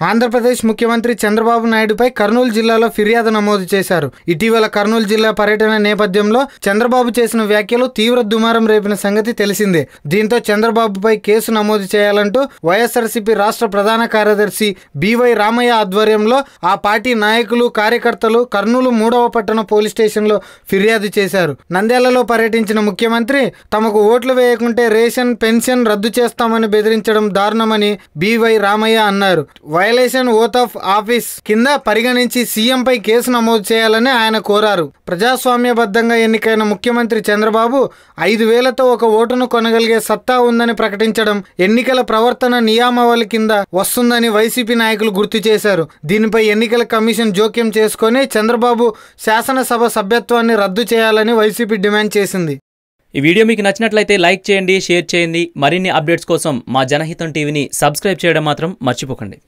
ఆంధ్రప్రదేశ్ ముఖ్యమంత్రి చంద్రబాబు నాయుడుపై కర్నూలు జిల్లాలో ఫిర్యాదు నమోదు చేశారు. ఇటీవల కర్నూలు జిల్లా పర్యటన నేపథ్యంలో చంద్రబాబు చేసిన వ్యాఖ్యలు తీవ్ర దుమారం రేపిన సంగతి తెలిసిందే. దీంతో చంద్రబాబుపై కేసు నమోదు చేయాలంటూ వైఎస్ఆర్సీపీ రాష్ట్ర ప్రధాన కార్యదర్శి బివై రామయ్య ఆధ్వర్యంలో ఆ పార్టీ నాయకులు కార్యకర్తలు కర్నూలు మూడవ పట్టణ పోలీస్ స్టేషన్లో ఫిర్యాదు చేశారు. నంద్యాలలో పర్యటించిన ముఖ్యమంత్రి తమకు ఓట్లు వేయకుంటే రేషన్ పెన్షన్ రద్దు చేస్తామని బెదిరించడం దారుణమని బివై రామయ్య అన్నారు. వైలేషన్ ఓత్ ఆఫ్ ఆఫీస్ కింద పరిగణించి సీఎంపై కేసు నమోదు చేయాలని ఆయన కోరారు. ప్రజాస్వామ్యబద్ధంగా ఎన్నికైన ముఖ్యమంత్రి చంద్రబాబు ఐదు వేలతో ఒక ఓటును కొనగలిగే సత్తా ఉందని ప్రకటించడం ఎన్నికల ప్రవర్తన నియామావళి కింద వస్తుందని వైసీపీ నాయకులు గుర్తు చేశారు. దీనిపై ఎన్నికల కమిషన్ జోక్యం చేసుకొని చంద్రబాబు శాసనసభ సభ్యత్వాన్ని రద్దు చేయాలని వైసీపీ డిమాండ్ చేసింది. ఈ వీడియో మీకు నచ్చినట్లయితే లైక్ చేయండి షేర్ చేయండి. మరిన్ని అప్డేట్స్ కోసం మా జనహితం టీవీని సబ్స్క్రైబ్ చేయడం మాత్రం మర్చిపోకండి.